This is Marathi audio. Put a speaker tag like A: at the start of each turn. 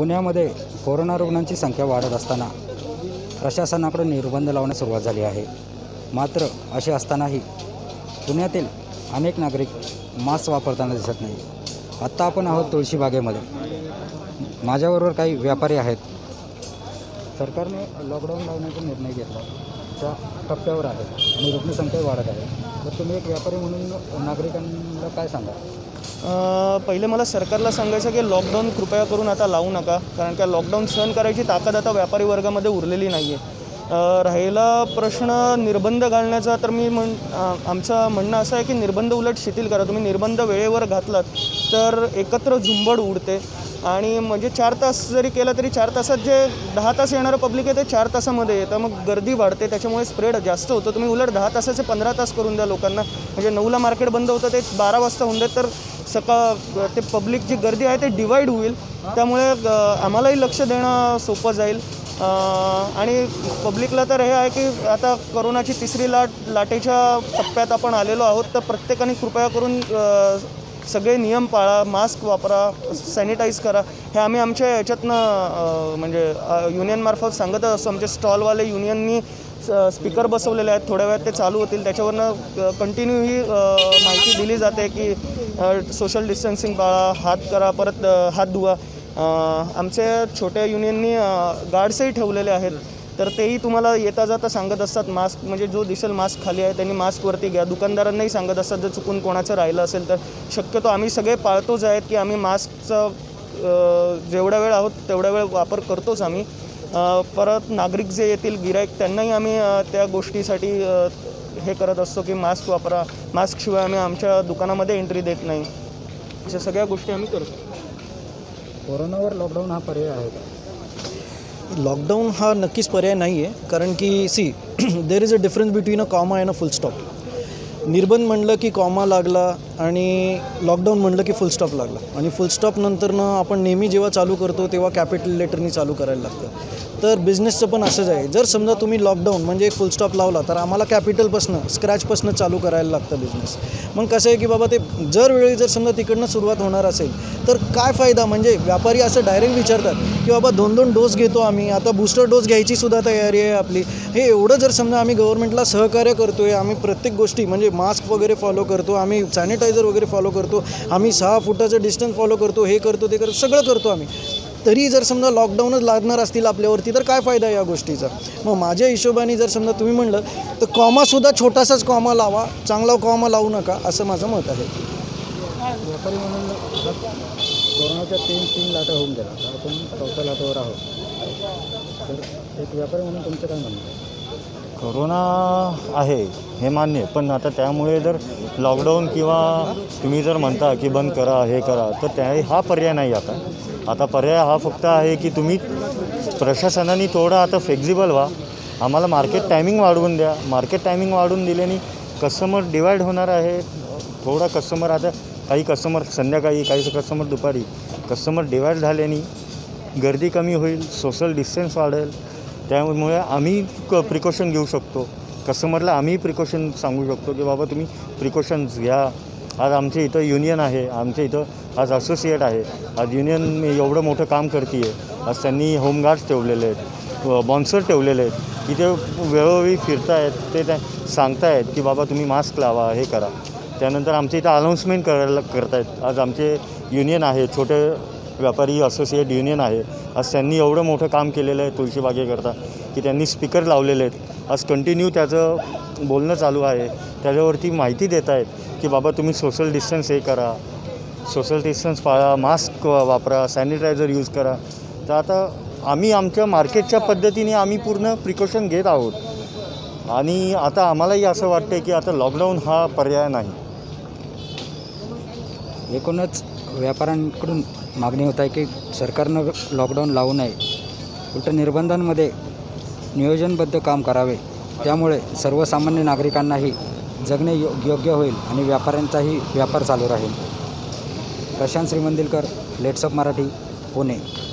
A: पुण्यामध्ये कोरोना रुग्णांची संख्या वाढत असताना प्रशासनाकडून निर्बंध लावण्यास सुरुवात झाली आहे. मात्र असे असतानाही पुण्यातील अनेक नागरिक मास्क वापरताना दिसत नाही. आत्ता आपण आहोत तुळशीबागेमध्ये माझ्याबरोबर काही व्यापारी आहेत. सरकारने लॉकडाऊन लावण्याचा निर्णय घेतला. त्या टप्प्यावर आहे आणि रुग्णसंख्या वाढत आहे. तर तुम्ही एक व्यापारी म्हणून नागरिकांना काय सांगा
B: पहिले मला सरकारला सांगायचं की लॉकडाऊन कृपया करून आता लावू नका. कारण का लॉकडाऊन सहन करायची ताकद आता व्यापारी वर्गामध्ये उरलेली नाही आहे राहिला प्रश्न निर्बंध घालण्याचा तर मी म्हण आमचं म्हणणं असं आहे की निर्बंध उलट शिथिल करा. तुम्ही निर्बंध वेळेवर घातलात तर एकत्र झुंबड उडते. आणि म्हणजे चार तास जरी केलं तरी चार तासात जे दहा तास येणारं पब्लिक आहे ते चार तासामध्ये येतं. मग गर्दी वाढते त्याच्यामुळे स्प्रेड जास्त होतं. तुम्ही उलट दहा तासाचे पंधरा तास करून द्या लोकांना. म्हणजे नऊला मार्केट बंद होतं ते बारा वाजता होऊन देत तर सकाळ ते पब्लिक जी गर्दी आहे ते डिवाईड होईल. त्यामुळे आम्हालाही लक्ष देणं सोपं जाईल. आणि पब्लिकला तर हे आहे की आता करोनाची तिसरी लाट लाटेच्या टप्प्यात आपण आलेलो आहोत तर प्रत्येकाने कृपया करून सगळे नियम पाळा मास्क वापरा सॅनिटाईज करा. हे आम्ही आमच्या याच्यातनं म्हणजे युनियनमार्फत सांगतच असतो. आमचे स्टॉलवाले युनियननी स्पीकर बसवलेले आहेत. थोड्या वेळात ते चालू होतील. त्याच्यावरनं कंटिन्यू ही माहिती दिली जाते की सोशल डिस्टन्सिंग पाळा हात करा परत हात धुवा. आमच्या आमचे छोट्या युनियननी गार्ड्सही ठेवलेले आहेत. तर तेही तुम्हाला येता जाता सांगत असतात. मास्क म्हणजे जो दिसेल मास्क खाली आहे त्यांनी मास्कवरती घ्या. दुकानदारांनाही सांगत असतात जर चुकून कोणाचं राहिलं असेल तर. शक्यतो आम्ही सगळे पाळतोच आहेत की आम्ही मास्कचं जेवढा वेळ आहोत तेवढा वेळ वापर करतोच आम्ही. परत नागरिक जे येतील गिराईक त्यांनाही आम्ही त्या गोष्टीसाठी हे करत असतो की मास्क वापरा. मास्कशिवाय आम्ही आमच्या दुकानामध्ये एंट्री देत नाही. अशा सगळ्या गोष्टी आम्ही करतो.
A: कोरोनावर लॉकडाऊन हा पर्याय आहे का?
C: लॉकडाऊन हा नक्कीच पर्याय नाही आहे कारण की see there is a difference between a comma and a full stop निर्बंध म्हणलं की कॉमा लागला आणि लॉकडाऊन म्हणलं की फुलस्टॉप लागला. आणि फुलस्टॉप नंतरनं आपण नेहमी जेव्हा चालू करतो तेव्हा कॅपिटल लेटरनी चालू करायला लागतं. तर बिझनेसचं पण असंच आहे. जर समजा तुम्ही लॉकडाऊन म्हणजे एक फुलस्टॉप लावला तर आम्हाला कॅपिटलपासनं स्क्रॅचपासनं चालू करायला लागतं बिझनेस मग कसं आहे की बाबा ते जर वेळी जर समजा तिकडनं सुरुवात होणार असेल तर काय फायदा? म्हणजे व्यापारी असं डायरेक्ट विचारतात की बाबा दोन दोन डोस घेतो आम्ही आता बूस्टर डोस घ्यायची सुद्धा तयारी आहे आपली. हे एवढं जर समजा आम्ही गव्हर्नमेंटला सहकार्य करतो आहे आम्ही प्रत्येक गोष्टी म्हणजे मास्क वगैरे फॉलो करतो आम्ही सॅनिटायझर वगैरे फॉलो करतो आम्ही सहा फुटाचं डिस्टन्स फॉलो करतो हे करतो ते करतो सगळं करतो आम्ही. तरी जर समजा लॉकडाऊनच लागणार असतील आपल्यावरती तर काय फायदा आहे या गोष्टीचा? मग माझ्या हिशोबाने जर समजा तुम्ही म्हणलं तर कॉमासुद्धा छोटासाच कॉमा लावा चांगला कॉमा लावू नका असं माझं मत आहे.
A: व्यापारी म्हणून कोरोनाच्या तीन तीन लाटा होऊन गेला आपण चौथ्या लाटावर आहोत. तर एक व्यापारी म्हणून तुमचं काय म्हणणं
D: कोरोना आहे हे मान्य आहे. पण आता त्यामुळे जर लॉकडाऊन किंवा तुम्ही जर म्हणता की बंद करा हे करा तर त्या हा पर्याय नाही आता. आता पर्याय हा फक्त आहे की तुम्ही प्रशासनाने थोडं आता फ्लेक्झिबल व्हा. आम्हाला मार्केट टायमिंग वाढवून द्या. मार्केट टायमिंग वाढवून दिल्याने कस्टमर डिवाईड होणार आहे. थोडा कस्टमर आता काही कस्टमर संध्याकाळी काही कस्टमर दुपारी. कस्टमर डिवाईड झाल्याने गर्दी कमी होईल सोशल डिस्टन्स वाढेल. त्यामुळे आम्ही क प्रिकॉशन घेऊ शकतो. कस्टमरला आम्ही प्रिकॉशन सांगू शकतो की बाबा तुम्ही प्रिकॉशन्स घ्या. आज आमच्या इथं युनियन आहे. आमच्या इथं आज असोसिएट आहे. आज युनियन एवढं मोठं काम करते आहे आज त्यांनी होमगार्ड्स ठेवलेले आहेत. बॉन्सर ठेवलेले आहेत. की ते वेळोवेळी फिरतायत. ते त्या सांगतायत की बाबा तुम्ही मास्क लावा हे करा. त्यानंतर आमच्या इथं अनाऊन्समेंट करायला करतायत. आज आमचे युनियन आहे. छोटे व्यापारी असोसिएट युनियन आहे. आज त्यांनी एवढं मोठं काम केलेलं आहे तुळशीबागेकरता की त्यांनी स्पीकर लावलेले आहेत. आज कंटिन्यू त्याचं बोलणं चालू आहे. त्याच्यावरती माहिती देत आहेत की बाबा तुम्ही सोशल डिस्टन्स हे करा. सोशल डिस्टन्स पाळा मास्क वापरा सॅनिटायझर यूज करा. तर आता आम्ही आमच्या मार्केटच्या पद्धतीने आम्ही पूर्ण प्रिकॉशन घेत आहोत. आणि आता आम्हालाही असं वाटतं की आता लॉकडाऊन हा पर्याय नाही.
A: एकूणच व्यापाऱ्यांकडून मागणी होत आहे की सरकारनं लॉकडाऊन लावू नये. उलट निर्बंधांमध्ये नियोजनबद्ध काम करावे. त्यामुळे सर्वसामान्य नागरिकांनाही जगणे यो योग्य होईल आणि व्यापाऱ्यांचाही व्यापार चालू राहील. प्रशांत श्रीमंदिलकर लेट्सअप मराठी पुणे.